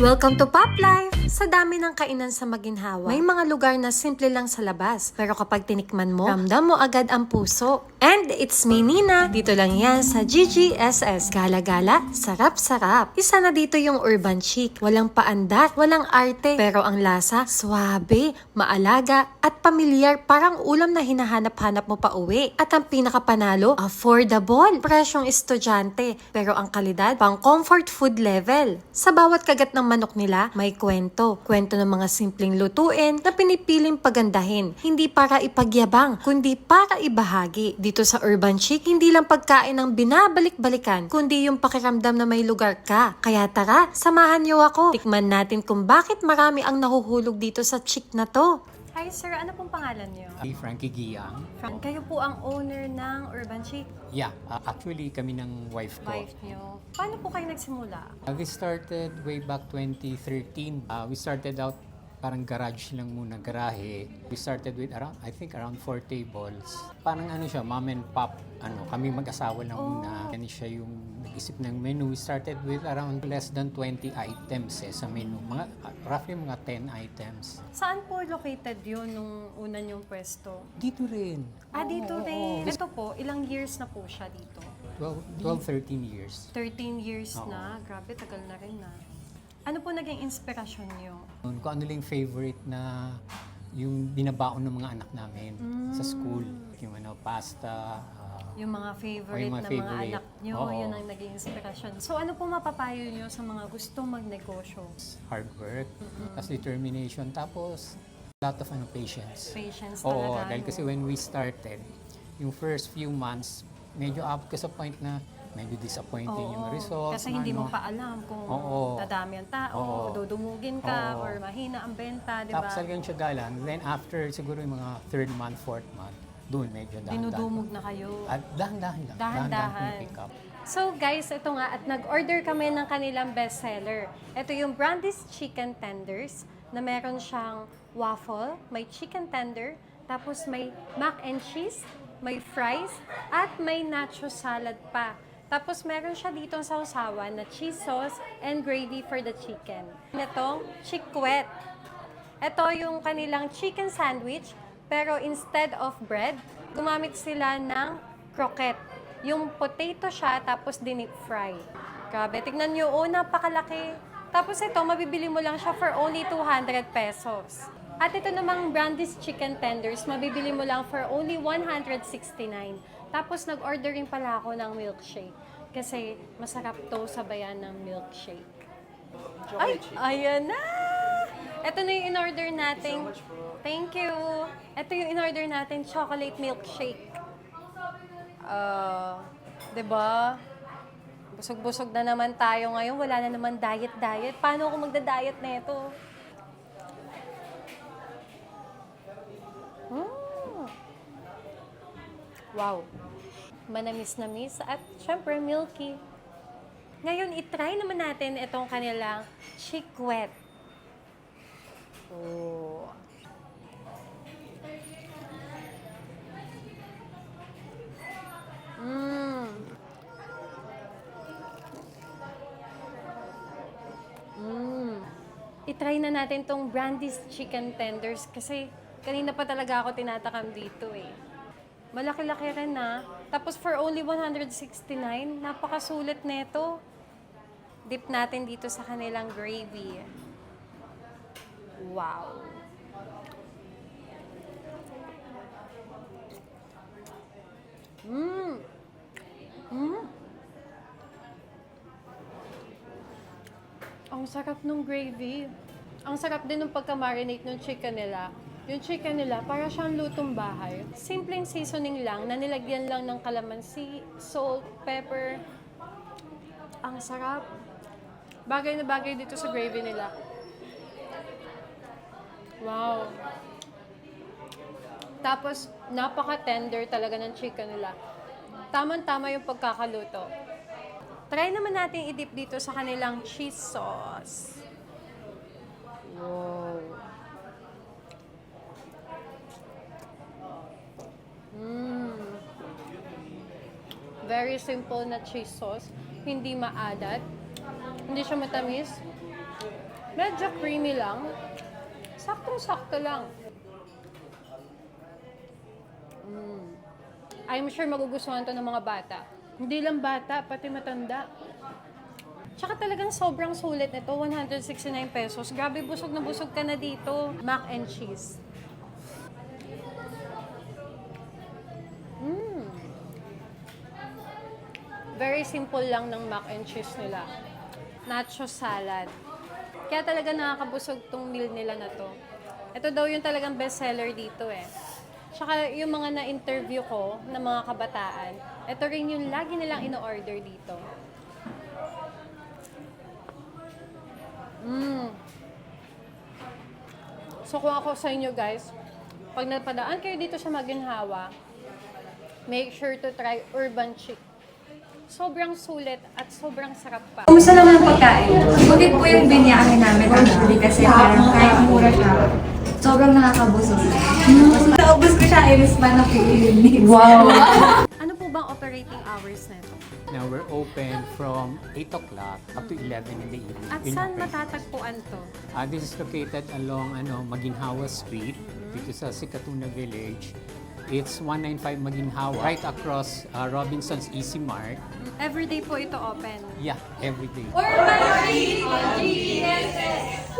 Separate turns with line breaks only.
Welcome to Pop Life! Sa dami ng kainan sa Maginhawa, may mga lugar na simple lang sa labas. Pero kapag tinikman mo, ramdam mo agad ang puso. And it's me, Nina. Dito lang yan sa GGSS. Gala-gala, sarap-sarap. Isa na dito yung urban chic. Walang paandat, walang arte. Pero ang lasa, swabe, maalaga, at pamilyar. Parang ulam na hinahanap-hanap mo pa uwi. At ang pinakapanalo, affordable. Presyong estudyante. Pero ang kalidad, pang comfort food level. Sa bawat kagat ng manok nila, may kwento. Kwento ng mga simpleng lutuin na pinipiling pagandahin. Hindi para ipagyabang, kundi para ibahagi. Dito sa Urban Chic, hindi lang pagkain ang binabalik-balikan, kundi yung pakiramdam na may lugar ka. Kaya tara, samahan niyo ako. Tikman natin kung bakit marami ang nahuhulog dito sa chic na to. Hi sir, ano pong pangalan niyo?
Hey, Frankie Giang.
Frank, kayo po ang owner ng Urban Chic,
Yeah, uh, actually kami ng wife ko.
wife niyo. Paano po kayo nagsimula?
Uh, we started way back 2013. Uh, we started out parang garage lang muna, garahe. We started with around, I think around four tables. Parang ano siya, mom and pop. Ano, kami mag-asawa lang muna. Yan siya yung nag-isip ng menu. We started with around less than 20 items eh, sa menu. Mga, roughly mga 10 items.
Saan po located yun nung una niyong pwesto?
Dito rin.
Ah, dito
Oo,
rin.
oo.
Ito po, ilang years na po siya dito?
12, 12 13 years.
13 years
Oo.
na. Grabe, tagal na rin na. Ano po naging inspirasyon niyo?
Kung ano lang yung favorite na yung binabaon ng mga anak namin sa school. Yung ano, pasta. ah,
Yung mga favorite
yung mga
na
favorite.
mga anak niyo,
Oo.
yun ang naging inspirasyon. So ano po mapapayo niyo sa mga gustong magnegosyo?
hard work, tapos determination, tapos a lot of ano, patience.
Patience
Oo,
talaga.
dahil
no?
kasi when we started, yung first few months, medyo up ka sa point na medyo disappointing yung
Oo,
results.
Kasi hindi
ano.
mo pa alam kung
Oo.
dadami ang tao,
Oo.
dudumugin ka,
Oo.
or mahina ang benta, di
Tapos
ba?
talagang tiyagalan. Then after siguro yung mga third month, fourth month, doon medyo dahan-dahan.
Dinudumog na kayo.
At dahan-dahan lang.
Dahan-dahan.
pick up.
So guys, ito nga at nag-order kami ng kanilang bestseller. Ito yung Brandy's Chicken Tenders na meron siyang waffle, may chicken tender, tapos may mac and cheese, may fries, at may nacho salad pa. Tapos meron siya dito sa usawan na cheese sauce and gravy for the chicken. Ito, chikwet. Ito yung kanilang chicken sandwich, pero instead of bread, gumamit sila ng croquette. Yung potato siya, tapos dinip fry. Grabe, tignan nyo, oh, napakalaki. Tapos ito, mabibili mo lang siya for only 200 pesos. At ito namang Brandy's Chicken Tenders, mabibili mo lang for only 169. Tapos nag-order rin pala ako ng milkshake. Kasi masarap to sabayan ng milkshake. Ay, ayan na! Ito na yung in-order natin. Thank you. Ito yung in-order natin, chocolate milkshake. Ah, 'di ba? Busog-busog na naman tayo ngayon. Wala na naman diet-diet. Paano ako magda-diet na ito? Mm. Wow. Manamis na miss at syempre milky. Ngayon, itry naman natin itong kanilang chikwet. Oh. Mm. Mm. Itry na natin tong Brandy's Chicken Tenders kasi kanina pa talaga ako tinatakam dito eh. Malaki-laki rin na. Tapos for only 169, napakasulit nito. Dip natin dito sa kanilang gravy. Wow. Mmm. Mmm. Ang sarap ng gravy. Ang sarap din ng pagka-marinate ng chicken nila. Yung chicken nila, para siyang lutong bahay. Simpleng seasoning lang, na nilagyan lang ng kalamansi, salt, pepper. Ang sarap. Bagay na bagay dito sa gravy nila. Wow. Tapos, napaka-tender talaga ng chicken nila. Tamang-tama yung pagkakaluto. Try naman natin i-dip dito sa kanilang cheese sauce. Wow. Mm. Very simple na cheese sauce. Hindi maalat. Hindi siya matamis. Medyo creamy lang. Saktong-sakto lang. Mm. I'm sure magugustuhan to ng mga bata. Hindi lang bata, pati matanda. Tsaka talagang sobrang sulit nito, 169 pesos. Grabe, busog na busog ka na dito. Mac and cheese. Mm. Very simple lang ng mac and cheese nila. Nacho salad. Kaya talaga nakakabusog tong meal nila na to. Ito daw yung talagang bestseller dito eh. Tsaka yung mga na-interview ko na mga kabataan, ito rin yung lagi nilang ino-order dito. Mm. So kung ako sa inyo guys, pag napadaan kayo dito sa Maginhawa, make sure to try Urban Chic. Sobrang sulit at sobrang sarap pa.
Kumusta naman ang pagkain? Buti po yung binyahe namin actually kasi parang kahit mura siya, sobrang nakakabusog. Mas naubos ko siya, iris pa na po yun. Wow!
Ano po bang operating hours nito?
Now we're open from 8 o'clock up to 11 in the evening.
At
In
saan matatagpuan to?
Ah, this is located along ano, Maginhawa Street, dito sa Sikatuna Village. It's 195 Maginhawa, right across uh, Robinson's Easy Mart.
Everyday po ito open.
Yeah, every day.
Urban Street on GDSS!